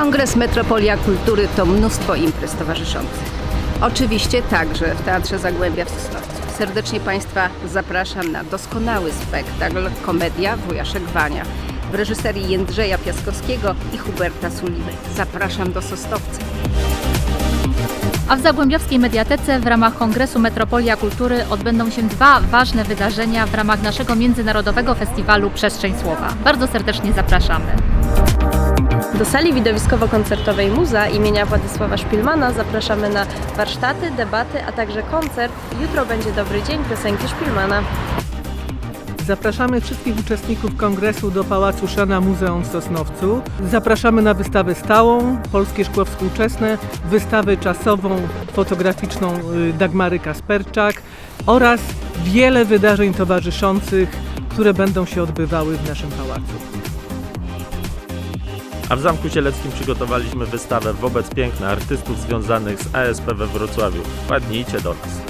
Kongres Metropolia Kultury to mnóstwo imprez towarzyszących. Oczywiście także w Teatrze Zagłębia w Sosnowcu. Serdecznie Państwa zapraszam na doskonały spektakl Komedia Wujaszek Wania w reżyserii Jędrzeja Piaskowskiego i Huberta Sulimy. Zapraszam do Sosnowca. A w Zagłębiowskiej Mediatece w ramach Kongresu Metropolia Kultury odbędą się dwa ważne wydarzenia w ramach naszego Międzynarodowego Festiwalu Przestrzeń Słowa. Bardzo serdecznie zapraszamy. Do sali widowiskowo-koncertowej Muza imienia Władysława Szpilmana zapraszamy na warsztaty, debaty, a także koncert. Jutro będzie dobry dzień piosenki Szpilmana. Zapraszamy wszystkich uczestników kongresu do Pałacu Szana Muzeum w Sosnowcu. Zapraszamy na wystawę stałą Polskie Szkło Współczesne, wystawę czasową fotograficzną y, Dagmary Kasperczak oraz wiele wydarzeń towarzyszących, które będą się odbywały w naszym pałacu. A w Zamku Cieleckim przygotowaliśmy wystawę wobec piękna artystów związanych z ASP we Wrocławiu. Wpadnijcie do nas.